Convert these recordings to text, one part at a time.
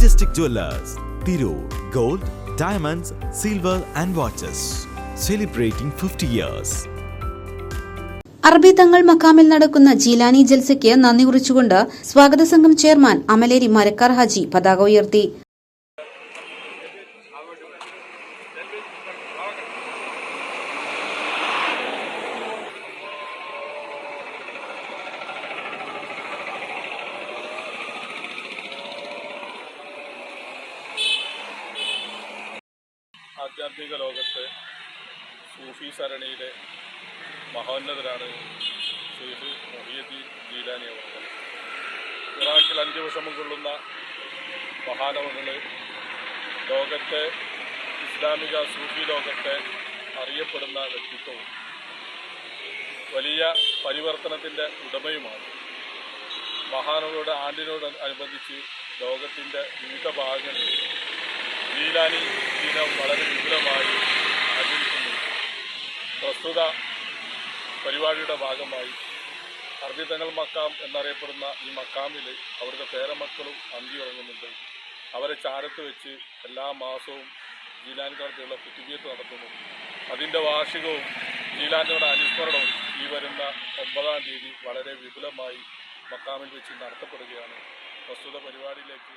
Majestic jewellers Tirur gold diamonds silver and watches celebrating fifty years Arabi Thangal മക്കാമിൽ നടക്കുന്ന ജീലാനി ജൽസയ്ക്ക് നന്ദി കുറിച്ചുകൊണ്ട് സ്വാഗത സംഘം chairman Amaleri Marakkar Haji പതാക ഉയർത്തി. ആധ്യാത്മിക ലോകത്ത് സൂഫി സരണിയിലെ മഹോന്നതരാണ് സെയ്ദ് മൊഹിയദ്ദീൻ ജീലാനി അവർ. ഇറാഖിൽ അഞ്ച് വർഷം കൊള്ളുന്ന മഹാനവകൾ ലോകത്തെ ഇസ്ലാമിക സൂഫി ലോകത്തെ അറിയപ്പെടുന്ന വ്യക്തിത്വവും വലിയ പരിവർത്തനത്തിന്റെ ഉടമയുമാണ്. മഹാനവരുടെ ആണ്ടിനോട് അനുബന്ധിച്ച് ലോകത്തിന്റെ വിവിധ ഭാഗങ്ങളിൽ ജീലാനി ദിനം വളരെ വിപുലമായി ആചരിക്കുന്നു. പ്രസ്തുത പരിപാടിയുടെ ഭാഗമായി അർജിതങ്ങൾ മക്കാം എന്നറിയപ്പെടുന്ന ഈ മക്കാമിൽ അവരുടെ പേരമക്കളും അന്തിയുറങ്ങുന്നുണ്ട്. അവരെ ചാരത്ത് വെച്ച് എല്ലാ മാസവും ജീലാൻകാലത്തുള്ള കുത്തിബിയത്ത് നടത്തുന്നു. അതിന്റെ വാർഷികവും ജീലാന്റെ അനുസ്മരണവും ഈ വരുന്ന ഒമ്പതാം തീയതി വളരെ വിപുലമായി മക്കാമിൽ വെച്ച് നടത്തപ്പെടുകയാണ്. പ്രസ്തുത പരിപാടിയിലേക്ക്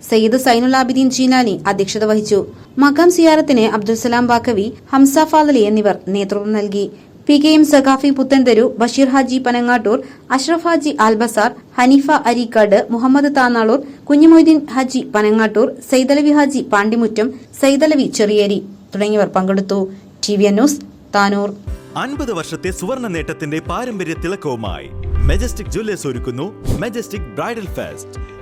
സയ്യിദ് സൈനുൽ ആബിദീൻ ജീലാനി അധ്യക്ഷത വഹിച്ചു. മക്കാം സിയാറത്തിന് അബ്ദുൽ സലാം ബാക്കവി ഹംസ ഫാദലി എന്നിവർ നേതൃത്വം നൽകി. P K M Saqafi Puthentheru Basheer Haji Panangattur Ashraf Haji Albazar Haneefa Areekkad Muhammad Tanalur Kunhimoideen Haji Panangattur Saithalavi Haji Pandimuttam Saithalavi Cheriyeri തുടങ്ങിയവർ പങ്കെടുത്തു. T V news Tanur. അൻപത് വർഷത്തെ സുവർണ നേട്ടത്തിന്റെ പാരമ്പര്യ തിളക്കവുമായി മെജസ്റ്റിക് ജ്വല്ലേഴ്സ് ഒരുക്കുന്നു majestic bridal fest.